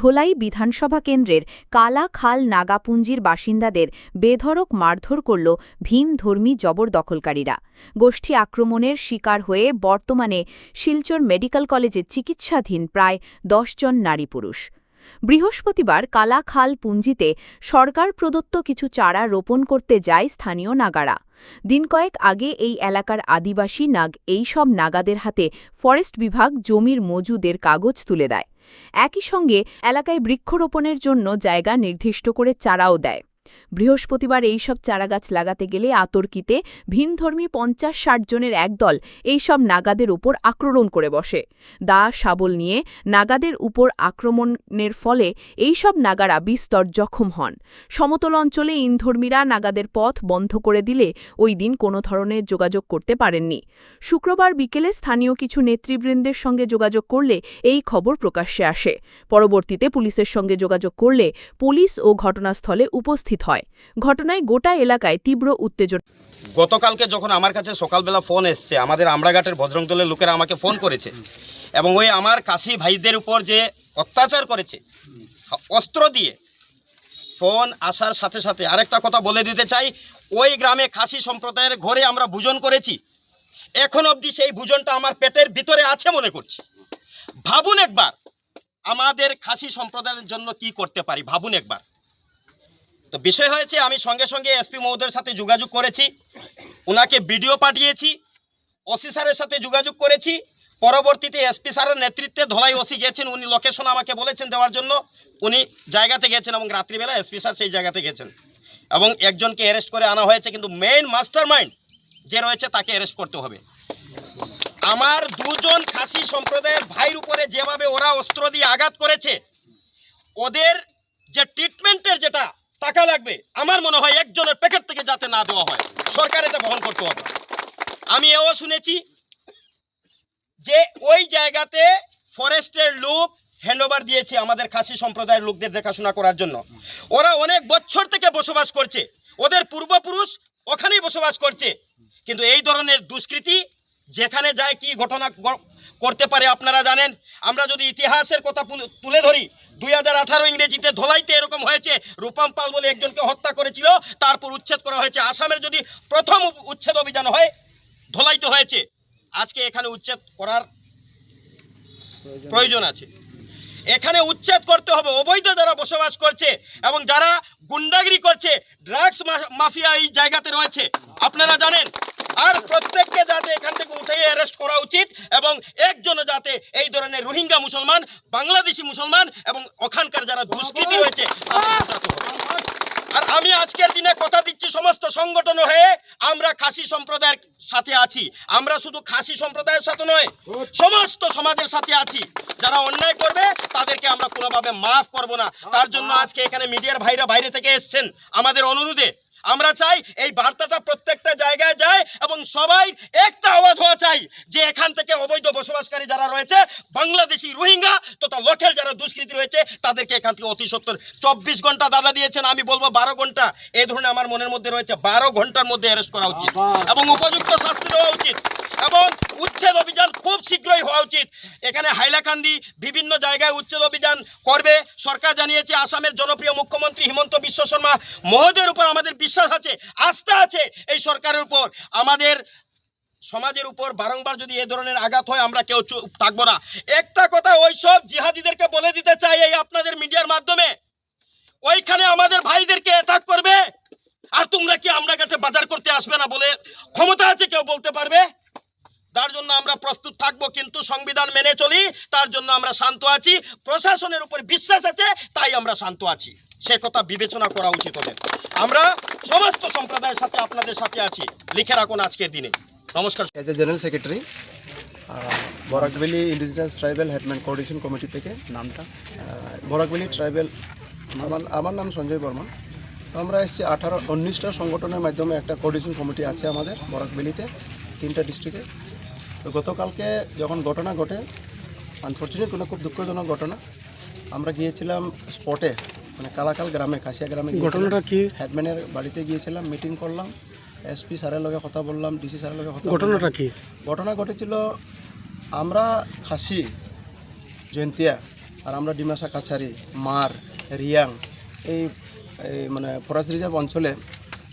ধোলাই বিধানসভা কেন্দ্রের কালা খাল নাগাপুঞ্জির বাসিন্দাদের বেধরক মারধর করল ভীমধর্মী জবরদখলকারীরা গোষ্ঠী আক্রমণের শিকার হয়ে বর্তমানে শিলচর মেডিকেল কলেজে চিকিৎসাধীন প্রায় দশজন নারী পুরুষ বৃহস্পতিবার কালাখাল পুঞ্জিতে সরকার প্রদত্ত কিছু চারা রোপণ করতে যায় স্থানীয় নাগারা দিন কয়েক আগে এই এলাকার আদিবাসী নাগ এই সব নাগাদের হাতে ফরেস্ট বিভাগ জমির মজুদের কাগজ তুলে দেয় একই সঙ্গে এলাকায় বৃক্ষরোপণের জন্য জায়গা নির্দিষ্ট করে চারাও দেয় বৃহস্পতিবার এইসব চারাগাছ লাগাতে গেলে আতর্কিতে ভিনধর্মী পঞ্চাশ ষাট জনের একদল এইসব নাগাদের উপর আক্রমণ করে বসে দা শাবল নিয়ে নাগাদের উপর আক্রমণের ফলে এইসব নাগারা বিস্তর জখম হন সমতল অঞ্চলে ইনধর্মীরা নাগাদের পথ বন্ধ করে দিলে ওই দিন কোনো ধরনের যোগাযোগ করতে পারেননি শুক্রবার বিকেলে স্থানীয় কিছু নেতৃবৃন্দের সঙ্গে যোগাযোগ করলে এই খবর প্রকাশ্যে আসে পরবর্তীতে পুলিশের সঙ্গে যোগাযোগ করলে পুলিশ ও ঘটনাস্থলে উপস্থিত হয় ঘটনায় গোটা এলাকায় তীব্র উত্তেজনা গতকালকে যখন আমার কাছে সকালবেলা ফোন এসছে আমাদের আমরাঘাটের ভদ্রং দলের লোকেরা আমাকে ফোন করেছে এবং ওই আমার কাশি ভাইদের উপর যে অত্যাচার করেছে অস্ত্র দিয়ে ফোন আসার সাথে সাথে আরেকটা কথা বলে দিতে চাই ওই গ্রামে খাসি সম্প্রদায়ের ঘরে আমরা ভোজন করেছি এখন অবধি সেই ভোজনটা আমার পেটের ভিতরে আছে মনে করছি ভাবুন একবার আমাদের খাসি সম্প্রদায়ের জন্য কি করতে পারি ভাবুন একবার তো বিষয় হয়েছে আমি সঙ্গে সঙ্গে এসপি মহোদয়ের সাথে যোগাযোগ করেছি ওনাকে ভিডিও পাঠিয়েছি ওসি স্যারের সাথে যোগাযোগ করেছি পরবর্তীতে এসপি স্যারের নেতৃত্বে ধলাই ওসি গেছেন উনি লোকেশন আমাকে বলেছেন দেওয়ার জন্য উনি জায়গাতে গেছেন এবং রাত্রিবেলা এসপি স্যার সেই জায়গাতে গেছেন এবং একজনকে অ্যারেস্ট করে আনা হয়েছে কিন্তু মেইন মাস্টার মাইন্ড যে রয়েছে তাকে অ্যারেস্ট করতে হবে আমার দুজন খাসি সম্প্রদায়ের ভাইয়ের উপরে যেভাবে ওরা অস্ত্র দিয়ে আঘাত করেছে ওদের যে ট্রিটমেন্টের যেটা টাকা লাগবে আমার মনে হয় একজনের প্যাকেট থেকে যাতে না দেওয়া হয় সরকার এটা বহন করতে হবে আমি এও শুনেছি যে ওই জায়গাতে ফরেস্টের লোক হ্যান্ডওভার দিয়েছে আমাদের খাসি সম্প্রদায়ের লোকদের দেখাশোনা করার জন্য ওরা অনেক বছর থেকে বসবাস করছে ওদের পূর্বপুরুষ ওখানেই বসবাস করছে কিন্তু এই ধরনের দুষ্কৃতি যেখানে যায় কি ঘটনা করতে পারে আপনারা জানেন আমরা যদি ইতিহাসের কথা তুলে ধরি দুই হাজার আঠারো ইংরেজিতে ধোলাইতে এরকম হয়েছে রূপম পাল বলে একজনকে হত্যা করেছিল তারপর উচ্ছেদ করা হয়েছে আসামের যদি প্রথম উচ্ছেদ অভিযান হয় ধোলাইতে হয়েছে আজকে এখানে উচ্ছেদ করার প্রয়োজন আছে এখানে উচ্ছেদ করতে হবে অবৈধ যারা বসবাস করছে এবং যারা গুন্ডাগিরি করছে ড্রাগস মাফিয়া এই জায়গাতে রয়েছে আপনারা জানেন এবং একজনও যাতে এই ধরনের রোহিঙ্গা মুসলমান বাংলাদেশি মুসলমান এবং ওখানকার যারা দুষ্কৃতি হয়েছে আর আমি আজকের দিনে কথা দিচ্ছি সমস্ত সংগঠন হয়ে আমরা খাসি সম্প্রদায়ের সাথে আছি আমরা শুধু খাসি সম্প্রদায়ের সাথে নয় সমস্ত সমাজের সাথে আছি যারা অন্যায় করবে তাদেরকে আমরা কোনোভাবে মাফ করব না তার জন্য আজকে এখানে মিডিয়ার ভাইরা বাইরে থেকে এসছেন আমাদের অনুরোধে আমরা চাই এই বার্তাটা প্রত্যেকটা জায়গায় যায় এবং সবাই একটা আওয়াজ হওয়া চাই যে এখান থেকে অবৈধ বসবাসকারী যারা রয়েছে বাংলাদেশি রোহিঙ্গা তথা লোকেল যারা দুষ্কৃতি রয়েছে তাদেরকে এখান থেকে অতি সত্তর চব্বিশ ঘন্টা দাদা দিয়েছেন আমি বলবো বারো ঘন্টা এই ধরনের আমার মনের মধ্যে রয়েছে বারো ঘন্টার মধ্যে অ্যারেস্ট করা উচিত এবং উপযুক্ত শাস্তি দেওয়া উচিত এবং উচ্ছেদ অভিযান খুব শীঘ্রই হওয়া উচিত এখানে হাইলাকান্দি বিভিন্ন জায়গায় উচ্ছেদ অভিযান করবে সরকার জানিয়েছে আসামের জনপ্রিয় মুখ্যমন্ত্রী হিমন্ত বিশ্ব শর্মা মহোদয়ের উপর আমাদের বিশ্বাস আছে আস্থা আছে এই সরকারের উপর আমাদের সমাজের উপর বারংবার যদি এ ধরনের আঘাত হয় আমরা কেউ থাকবো না একটা কথা ওইসব জিহাদিদেরকে বলে দিতে চাই এই আপনাদের মিডিয়ার মাধ্যমে ওইখানে আমাদের ভাইদেরকে অ্যাটাক করবে আর তোমরা কি আমরা কাছে বাজার করতে আসবে না বলে ক্ষমতা আছে কেউ বলতে পারবে তার জন্য আমরা প্রস্তুত থাকব কিন্তু সংবিধান মেনে চলি তার জন্য আমরা শান্ত আছি প্রশাসনের উপর বিশ্বাস আছে তাই আমরা শান্ত আছি সে কথা বিবেচনা করা উচিত হবে আমরা সমস্ত সম্প্রদায়ের সাথে আপনাদের সাথে আছি লিখে রাখুন আজকের দিনে নমস্কার as a general secretary Barakbeli indigenous tribal headman coordination committee থেকে নামটা বরাকবেলি ট্রাইবেল আমার আমার নাম সঞ্জয় বর্মা তো আমরা এসেছি আঠারো উনিশটা সংগঠনের মাধ্যমে একটা কোঅর্ডিনেশন কমিটি আছে আমাদের বরাকবেলিতে তিনটা ডিস্ট্রিক্টে তো গতকালকে যখন ঘটনা ঘটে আনফর্চুনেট কোনো খুব দুঃখজনক ঘটনা আমরা গিয়েছিলাম স্পটে মানে কালাকাল গ্রামে কাশিয়া গ্রামে ঘটনাটা কি হেডম্যানের বাড়িতে গিয়েছিলাম মিটিং করলাম এসপি স্যারের লগে কথা বললাম ডিসি স্যারের লগে কথা ঘটনাটা কি ঘটনা ঘটেছিল আমরা খাসি জয়ন্তিয়া আর আমরা ডিমাসা কাছারি মার রিয়াং এই মানে ফরেস্ট রিজার্ভ অঞ্চলে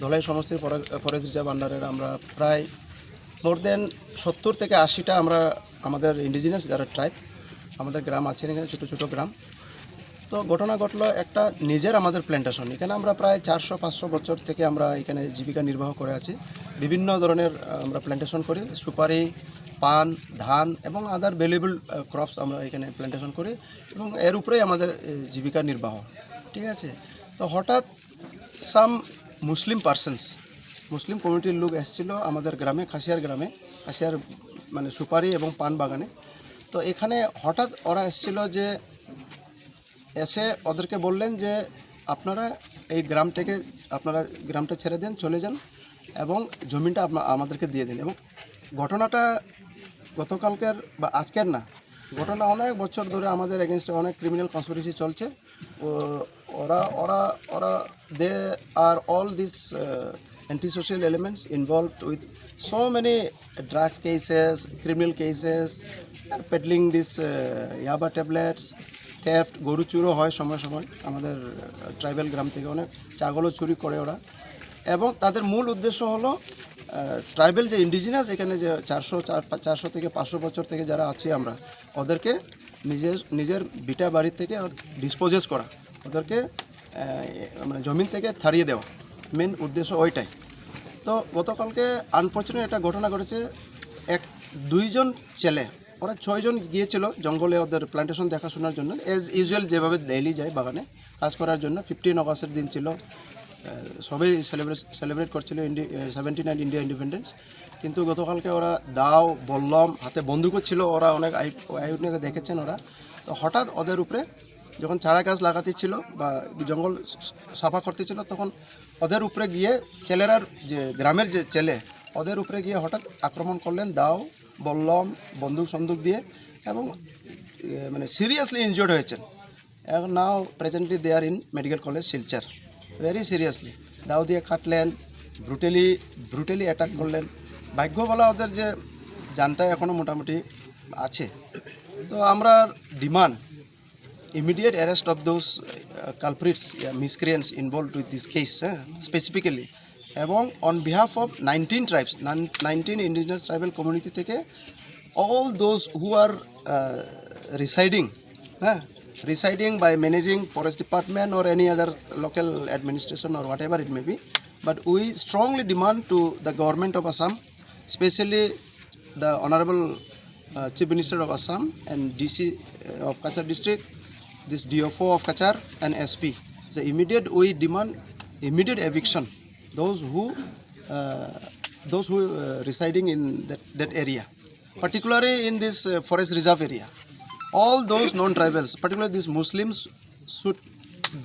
ধলাই সমষ্টির ফরেস্ট রিজার্ভ আন্ডারের আমরা প্রায় মোর দেন সত্তর থেকে আশিটা আমরা আমাদের ইন্ডিজিনিয়াস যারা ট্রাইব আমাদের গ্রাম আছে এখানে ছোটো ছোটো গ্রাম তো ঘটনা ঘটলো একটা নিজের আমাদের প্ল্যান্টেশন এখানে আমরা প্রায় চারশো পাঁচশো বছর থেকে আমরা এখানে জীবিকা নির্বাহ করে আছি বিভিন্ন ধরনের আমরা প্ল্যান্টেশন করি সুপারি পান ধান এবং আদার ভ্যালুয়েবল ক্রপস আমরা এখানে প্ল্যান্টেশন করি এবং এর উপরেই আমাদের জীবিকা নির্বাহ ঠিক আছে তো হঠাৎ সাম মুসলিম পার্সন্স মুসলিম কমিউনিটির লোক এসেছিল আমাদের গ্রামে খাসিয়ার গ্রামে খাসিয়ার মানে সুপারি এবং পান বাগানে তো এখানে হঠাৎ ওরা এসেছিল যে এসে ওদেরকে বললেন যে আপনারা এই গ্রাম থেকে আপনারা গ্রামটা ছেড়ে দেন চলে যান এবং জমিটা আমাদেরকে দিয়ে দিন এবং ঘটনাটা গতকালকের বা আজকের না ঘটনা অনেক বছর ধরে আমাদের এগেনস্টে অনেক ক্রিমিনাল কনসপিরেসি চলছে ওরা ওরা ওরা they are all this antisocial elements involved with so many drugs cases, criminal cases, peddling these uh, yaba tablets, theft, গরু চুরো হয় সময় সময় আমাদের ট্রাইবেল গ্রাম থেকে অনেক ছাগলও চুরি করে ওরা এবং তাদের মূল উদ্দেশ্য হলো ট্রাইবেল যে ইন্ডিজিনাস এখানে যে চারশো চারশো থেকে পাঁচশো বছর থেকে যারা আছি আমরা ওদেরকে নিজের নিজের বিটা বাড়ি থেকে ডিসপোজেস করা ওদেরকে মানে জমিন থেকে থারিয়ে দেওয়া মেন উদ্দেশ্য ওইটাই তো গতকালকে আনফর্চুনেট একটা ঘটনা ঘটেছে এক দুইজন ছেলে ওরা ছয়জন গিয়েছিল জঙ্গলে ওদের প্ল্যান্টেশন দেখাশোনার জন্য এজ ইউজুয়াল যেভাবে ডেইলি যায় বাগানে কাজ করার জন্য ফিফটিন অগস্টের দিন ছিল সবাই সেলিব্রেট সেলিব্রেট করছিল ইন্ডি সেভেন্টি নাইন ইন্ডিয়া ইন্ডিপেন্ডেন্স কিন্তু গতকালকে ওরা দাও বললম হাতে বন্দুকও ছিল ওরা অনেক আই দেখেছেন ওরা তো হঠাৎ ওদের উপরে যখন চারা গাছ লাগাতে ছিল বা জঙ্গল সাফা করতে ছিল তখন ওদের উপরে গিয়ে ছেলেরার যে গ্রামের যে ছেলে ওদের উপরে গিয়ে হঠাৎ আক্রমণ করলেন দাও বললম বন্দুক সন্দুক দিয়ে এবং মানে সিরিয়াসলি ইনজিওর্ড হয়েছেন এখন now presently they are in medical college Silchar very seriously দাও দিয়ে কাটলেন ব্রুটেলি ব্রুটেলি অ্যাটাক করলেন ভাগ্য বলা ওদের যে যানটা এখনও মোটামুটি আছে তো আমরা demand immediate arrest of those uh, culprits, miscreants involved with this case specifically. Among on behalf of 19 tribes, 19 indigenous tribal community, all those who are uh, residing by managing forest department or any other local administration or whatever it may be. But we strongly demand to the government of Assam, especially the Honorable uh, Chief Minister of Assam and DC of Kasar District, this DFO of Kachar and SP. So immediate we demand immediate eviction those who uh, those who uh, residing in that, that area, particularly in this uh, forest reserve area. All those non-tribals, particularly these Muslims, should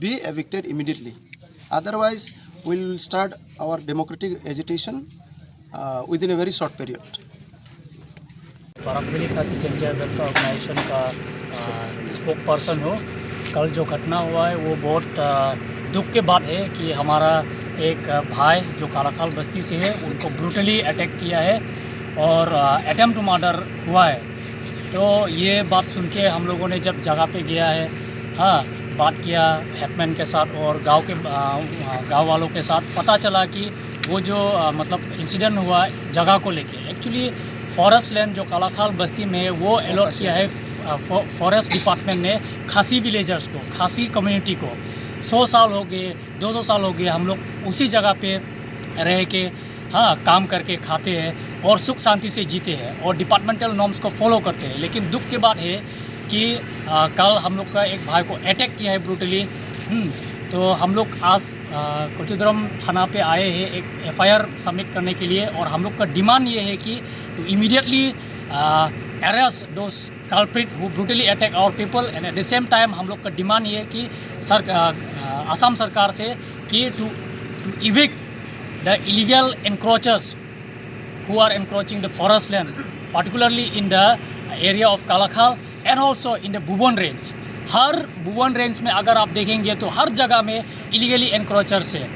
be evicted immediately. Otherwise, we'll start our democratic agitation uh, within a very short period. Paramilic has a organization spokesperson हूँ कल जो घटना हुआ है वो बहुत दुख के बात है कि हमारा एक भाई जो काराखाल बस्ती से है उनको ब्रूटली अटैक किया है और अटैम्प्ट टू मर्डर हुआ है तो ये बात सुन के हम लोगों ने जब जगह पे गया है हाँ बात किया हेडमैन के साथ और गांव के गांव वालों के साथ पता चला कि वो जो मतलब इंसिडेंट हुआ जगह को लेके एक्चुअली फॉरेस्ट लैंड जो कालाखाल बस्ती में है वो अलॉट किया है फॉरेस्ट डिपार्टमेंट ने खासी विलेजर्स को खासी कम्युनिटी को सौ साल हो गए दो सौ साल हो गए हम लोग उसी जगह पे रह के हाँ काम करके खाते हैं और सुख शांति से जीते हैं और डिपार्टमेंटल नॉर्म्स को फॉलो करते हैं लेकिन दुख की बात है कि आ, कल हम लोग का एक भाई को अटैक किया है ब्रूटली हम्म, तो हम लोग आज कोचुद्रम थाना पे आए हैं एक एफआईआर सबमिट करने के लिए और हम लोग का डिमांड ये है कि इमीडिएटली तो arrest those culprit who brutally attack our people and at the same time हम लोग का डिमांड ये कि सर आसाम सरकार से कि to to evict the illegal encroachers who are encroaching the forest land particularly in the area of Kalakhal and also in the Bhuvan range her Bhuvan range में अगर आप देखेंगे तो हर जगह में इलीगली इंक्रोचर्स है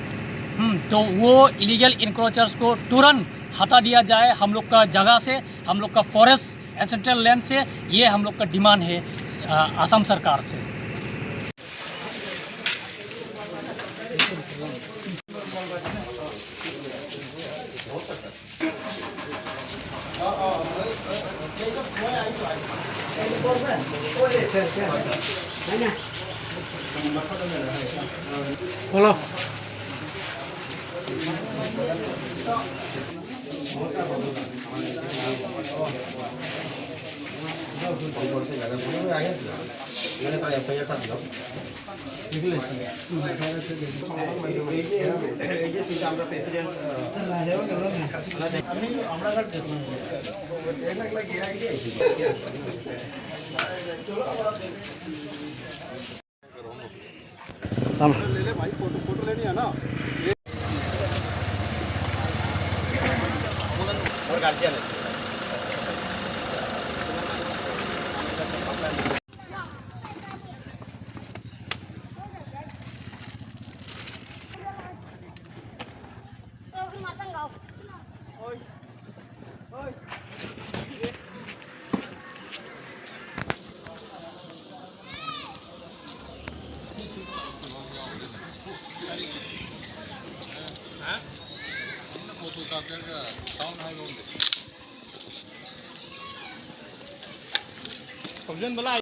तो वो इलीगल इंक्रोचर्स को तुरंत हटा दिया जाए हम लोग का जगह से हम लोग का फॉरेस्ट एसेंट्रल लैंड से ये हम लोग का डिमांड है असम सरकार से बोलो ওষুধ ले ले भाई फोटो फोटो लेनी है ना in the light.